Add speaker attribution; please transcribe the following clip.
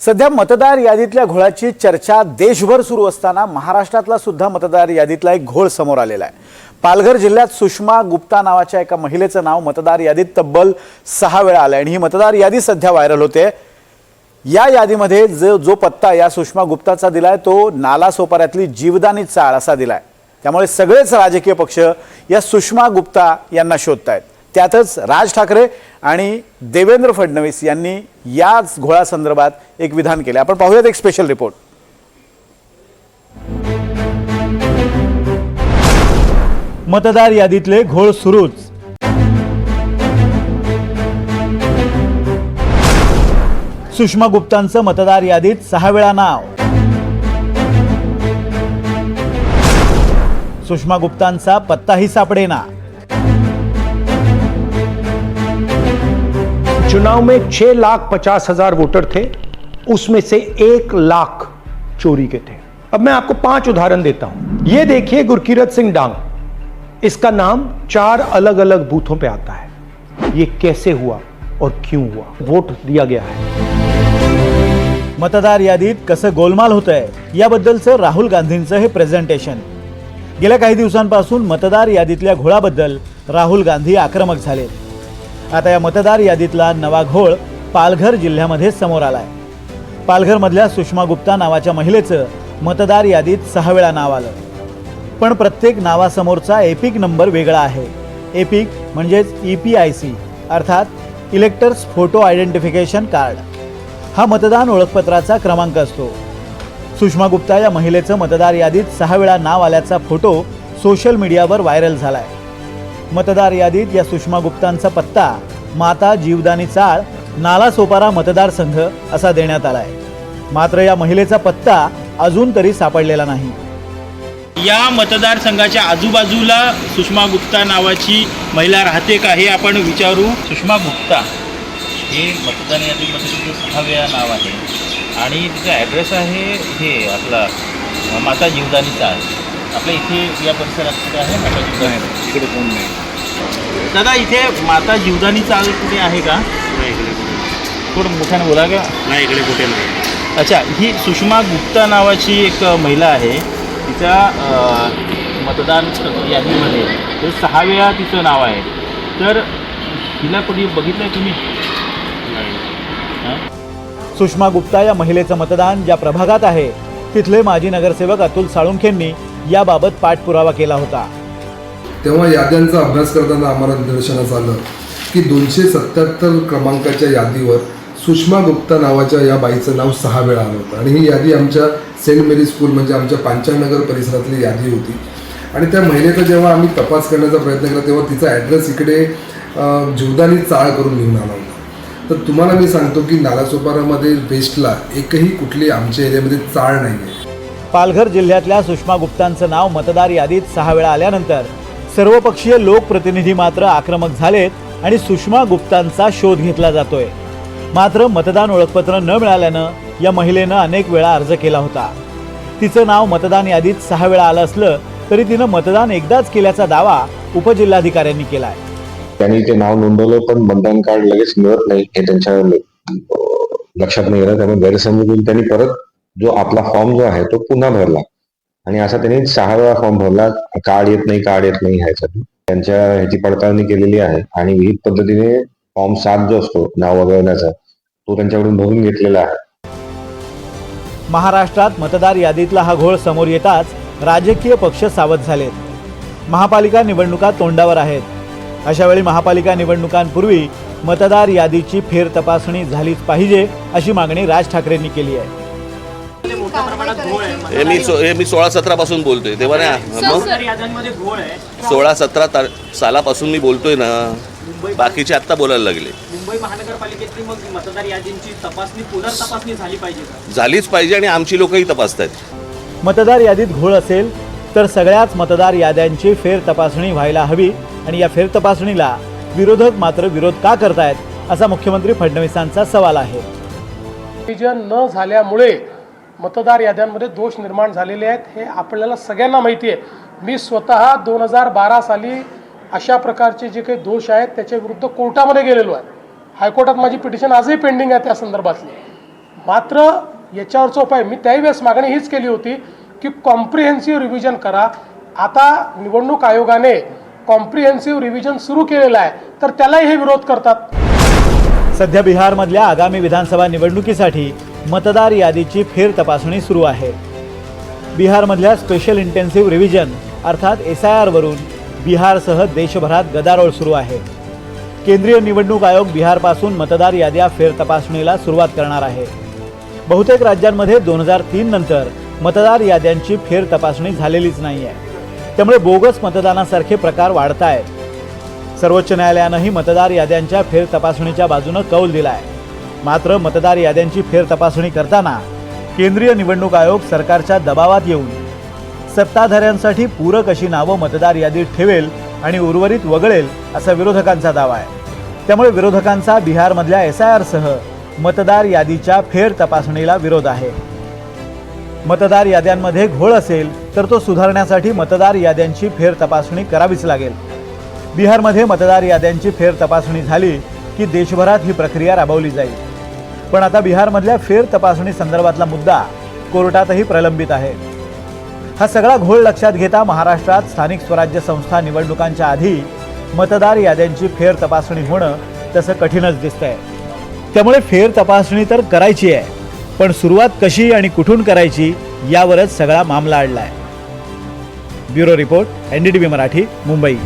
Speaker 1: सध्या मतदार यादीतल्या घोळाची चर्चा देशभर सुरू असताना महाराष्ट्रातला सुद्धा मतदार यादीतला एक घोळ समोर आलेला आहे. पालघर जिल्ह्यात सुषमा गुप्ता नावाच्या एका महिलेचं नाव मतदार यादीत तब्बल सहा वेळा आलं आणि ही मतदार यादी सध्या व्हायरल होते. या यादीमध्ये जो जो पत्ता या सुषमा गुप्ताचा दिलाय तो नाला सोपाऱ्यातली जीवदानी चाळ असा दिलाय. त्यामुळे सगळेच राजकीय पक्ष या सुषमा गुप्ता यांना शोधतायत. त्यातच राज ठाकरे आणि देवेंद्र फडणवीस यांनी याच घोळासंदर्भात एक विधान केले. आपण पाहूयात एक स्पेशल रिपोर्ट मतदार यादीतले घोळ सुरूच. सुषमा गुप्तांचं मतदार यादीत सहा वेळा नाव. सुषमा गुप्तांचा पत्ताही सापडेना.
Speaker 2: चुनाव में छह लाख पचास हजार वोटर थे उसमें से एक लाख चोरी के थे। अब मैं आपको पांच उदाहरण देता हूं। ये देखिए गुरकीरत सिंह डांग। इसका नाम चार अलग अलग बूथों पे आता है। ये कैसे हुआ और क्यों हुआ? वोट दिया गया है।
Speaker 1: मतदार यादीत कसं गोलमाल होत आहे याबद्दलचं राहुल गांधींचं हे प्रेझेंटेशन गेल्या काही दिवसांपासून मतदार यादीतल्या घोळाबद्दल राहुल गांधी आक्रमक झाले आता या मतदार यादीतला नवा घोळ पालघर जिल्ह्यामध्ये समोर आलाय. पालघरमधल्या सुषमा गुप्ता नावाच्या महिलेचं मतदार यादीत सहा वेळा नाव आलं. पण प्रत्येक नावासमोरचा एपिक नंबर वेगळा आहे. एपिक म्हणजेच ई पी आय सी अर्थात इलेक्टर्स फोटो आयडेंटिफिकेशन कार्ड. हा मतदान ओळखपत्राचा क्रमांक असतो. सुषमा गुप्ता या महिलेचं मतदार यादीत सहा वेळा नाव आल्याचा फोटो सोशल मीडियावर व्हायरल झाला आहे मतदार यादीत या सुषमा गुप्तांचा पत्ता माता जीवदानी चाळ नाला सोपारा मतदारसंघ असा देण्यात आलाय. मात्र या महिलेचा पत्ता अजून तरी सापडलेला नाही.
Speaker 3: या मतदारसंघाच्या आजूबाजूला सुषमा गुप्ता नावाची महिला राहते का हे आपण विचारू. सुषमा गुप्ता हे मतदान यादीमध्ये तिचं नाव आहे. आणि तिचा ॲड्रेस आहे हे आपला माता जीवदानी चाळ. आपल्या इथे या परिसरात कुठे आहे? माता जीवदानी इकडे कोण नाही. दादा इथे माता जीवदानी चाळ कुठे आहे का? थोडं मोठ्याने बोला का
Speaker 4: नाही इकडे कुठे नाही.
Speaker 3: अच्छा ही सुषमा गुप्ता नावाची एक महिला आहे. तिच्या अ, मतदान यादीमध्ये ते सहा वेळा तिचं नाव आहे. तर तिला कधी बघितलं आहे तुम्ही हां?
Speaker 1: सुषमा गुप्ता या महिलेचं मतदान ज्या प्रभागात आहे तिथले माजी नगरसेवक अतुल साळुंखेंनी याबाबत पाठपुरावा केला होता.
Speaker 5: तेव्हा याद्यांचा अभ्यास करताना आम्हाला निदर्शनास आलं की दोनशे सत्याहत्तर क्रमांकाच्या यादीवर सुषमा गुप्ता नावाच्या या बाईचं नाव सहा वेळा आलं होतं. आणि ही यादी आमच्या सेंट मेरी स्कूल म्हणजे आमच्या पांचाळनगर परिसरातली यादी होती. आणि त्या महिलेचा जेव्हा आम्ही तपास करण्याचा प्रयत्न केला तेव्हा तिचा ॲड्रेस इकडे जीवदानी चाळ करून लिहून आला होता. तर तुम्हाला मी सांगतो की नालासोपारामध्ये वेस्टला एकही कुठली आमच्या एरियामध्ये चाळ नाही आहे
Speaker 1: पालघर जिल्ह्यातल्या सुषमा गुप्तांचं नाव मतदार यादीत सहा वेळा आल्यानंतर सर्वपक्षीय लोकप्रतिनिधी मात्र आक्रमक झालेत आणि सुषमा गुप्तांचा शोध घेतला जातोय. मात्र मतदान ओळखपत्र न मिळाल्यानं या महिलेनं अनेक वेळा अर्ज केला होता. तिचं नाव मतदान यादीत सहा वेळा आलं असलं तरी तिनं मतदान एकदाच केल्याचा दावा उपजिल्हाधिकाऱ्यांनी केलाय.
Speaker 6: त्यांनी ते नाव नोंदवलं पण मतदान कार्ड लगेच मिळत नाही हे त्यांच्या लक्षात नाही त्यामुळे त्यांनी परत जो आपला फॉर्म जो आहे तो पुन्हा भरला. आणि असा त्यांनी सहा वेळा फॉर्म भरला कार्ड येत नाही कार्ड येत नाही ह्यासाठी त्यांच्या ह्याची पडताळणी केलेली आहे आणि विहित पद्धतीने फॉर्म सात जो असतो नाव वगळण्याचा तो त्यांच्याकडून भरून घेतलेला आहे.
Speaker 1: महाराष्ट्रात मतदार यादीतला हा घोळ समोर येताच राजकीय पक्ष सावध झालेत. महापालिका निवडणुका तोंडावर आहेत. अशा वेळी महापालिका निवडणुकांपूर्वी मतदार यादीची फेर तपासणी झालीच पाहिजे अशी मागणी राज ठाकरेंनी केली आहे.
Speaker 4: हे मी हे मी सोळा सतरा पासून बोलतोय तेव्हा नाही मग? सोळा सतरा ता- सालापासून मी बोलतोय ना बाकीचे आत्ता बोलायला लागले.
Speaker 7: मुंबई महानगरपालिकेतली मग मतदार यादींची तपासणी पुनर्तपासणी झाली पाहिजे का?
Speaker 4: झालीच पाहिजे आणि आमची लोकही तपासतात
Speaker 1: मतदार यादीत घोळ असेल तर सगळ्याच मतदार याद्यांची फेर तपासणी व्हायला हवी आणि या फेर तपासणीला विरोधक मात्र विरोध का करतायत असा मुख्यमंत्री फडणवीसांचा सवाल आहे.
Speaker 8: न झाल्यामुळे मतदार याद्यांमध्ये दोष निर्माण झालेले आहेत हे आपल्याला सगळ्यांना माहिती आहे. मी स्वतः दोन हजार बारा साली अशा प्रकारचे जे काही दोष आहेत त्याच्या विरुद्ध कोर्टामध्ये गेलेलो आहे. हायकोर्टात माझी पिटिशन आजही पेंडिंग आहे त्या संदर्भातली. मात्र याच्यावरचा उपाय मी त्याही वेळेस मागणी हीच केली होती की कॉम्प्रिहेन्सिव्ह रिव्हिजन करा. आता निवडणूक आयोगाने कॉम्प्रिहेन्सिव्ह रिव्हिजन सुरू केलेलं आहे तर त्यालाही हे विरोध करतात.
Speaker 1: सध्या बिहारमधल्या आगामी विधानसभा निवडणुकीसाठी मतदार यादीची फेर तपासणी सुरू आहे. बिहारमधल्या स्पेशल इंटेन्सिव्ह रिव्हिजन अर्थात एस आय आरवरून बिहारसह देशभरात गदारोळ सुरू आहे. केंद्रीय निवडणूक आयोग बिहारपासून मतदार याद्या फेर तपासणीला सुरुवात करणार आहे. बहुतेक राज्यांमध्ये दोन हजार तीन नंतर मतदार याद्यांची फेर तपासणी झालेलीच नाही आहे त्यामुळे बोगस मतदानासारखे प्रकार वाढत आहेत सर्वोच्च न्यायालयानंही मतदार याद्यांच्या फेर तपासणीच्या बाजूनं कौल दिला आहे मात्र मतदार याद्यांची फेर तपासणी करताना केंद्रीय निवडणूक आयोग सरकारच्या दबावात येऊन सत्ताधाऱ्यांसाठी पूरक अशी नावं मतदार यादीत ठेवेल आणि उर्वरित वगळेल असा विरोधकांचा दावा आहे. त्यामुळे विरोधकांचा बिहारमधल्या एस आय आरसह मतदार यादीच्या फेर तपासणीला विरोध आहे. मतदार याद्यांमध्ये घोळ असेल तर तो सुधारण्यासाठी मतदार याद्यांची फेर तपासणी करावीच लागेल. बिहारमध्ये मतदार याद्यांची फेर तपासणी झाली की देशभरात ही प्रक्रिया राबवली जाईल. पण आता बिहारमधल्या फेर तपासणी संदर्भातला मुद्दा कोर्टातही प्रलंबित आहे. हा सगळा घोळ लक्षात घेता महाराष्ट्रात स्थानिक स्वराज्य संस्था निवडणुकांच्या आधी मतदार याद्यांची फेर तपासणी होणं तसं कठीणच दिसतंय. त्यामुळे फेर तपासणी तर करायची आहे पण सुरुवात कशी आणि कुठून करायची यावरच सगळा मामला अडलाय bureau report NDTV Marathi Mumbai.